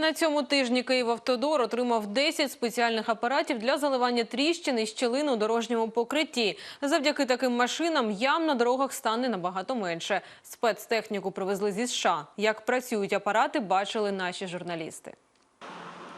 На цьому тижні Київавтодор отримав 10 спеціальних апаратів для заливання тріщин і щілин у дорожньому покритті. Завдяки таким машинам ям на дорогах стане набагато менше. Спецтехніку привезли зі США. Як працюють апарати, бачили наші журналісти.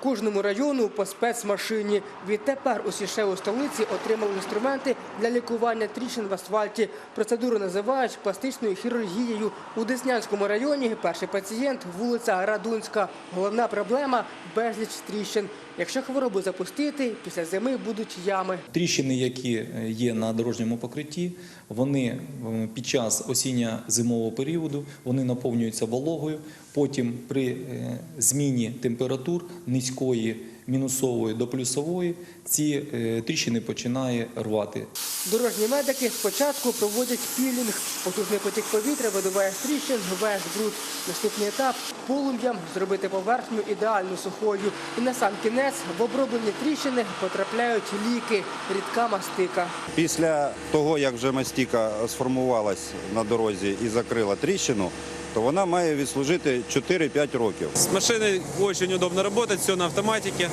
Кожному району по спецмашині. Відтепер усі ще у столиці отримали інструменти для лікування тріщин в асфальті. Процедуру називають пластичною хірургією. У Деснянському районі перший пацієнт – вулиця Радунська. Головна проблема – безліч тріщин. Якщо хворобу запустити, після зими будуть ями. Тріщини, які е, є на дорожньому покритті, вони е, під час осінньо-зимового періоду вони наповнюються вологою. Потім при е, зміні температур низької мінусової до плюсової ці е, тріщини починає рвати. Дорожні медики спочатку проводять пілінг. Потужний потік повітря видуває з тріщин весь бруд. Наступний етап – полум'ям зробити поверхню ідеально сухою. І на сам кінець в оброблені тріщини потрапляють ліки, рідка мастика. Після того, як вже мастіка сформувалась на дорозі і закрила тріщину, то вона має відслужити 4-5 років. С машиной очень удобно работать, все на автоматике.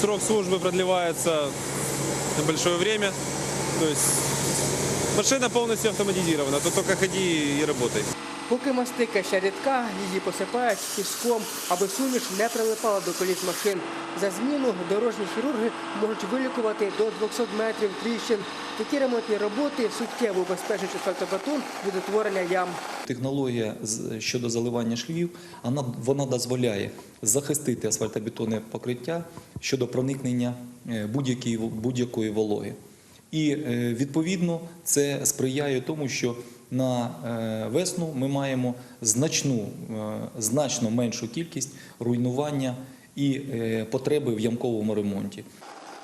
Срок службы продлевается на большое время. То есть машина полностью автоматизирована, то только ходи и работай. Поки мастика ще рідка, її посипають піском, аби суміш не прилипала до коліс машин. За зміну дорожні хірурги можуть вилікувати до 200 метрів тріщин. Такі ремонтні роботи суттєво убезпечують асфальтобетон від утворення ям. Технологія щодо заливання швів вона, вона дозволяє захистити асфальтобетонне покриття щодо проникнення е, будь-якої будь-якої вологи. І е, відповідно це сприяє тому, що на е, весну ми маємо значну, е, значно меншу кількість руйнування і потреби в ямковому ремонті.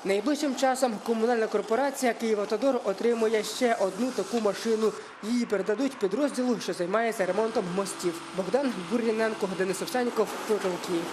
Найближчим часом комунальна корпорація «Київавтодор» отримує ще одну таку машину. Її передадуть підрозділу, що займається ремонтом мостів. Богдан Бур'яненко, Денис Овсяніков, Київ.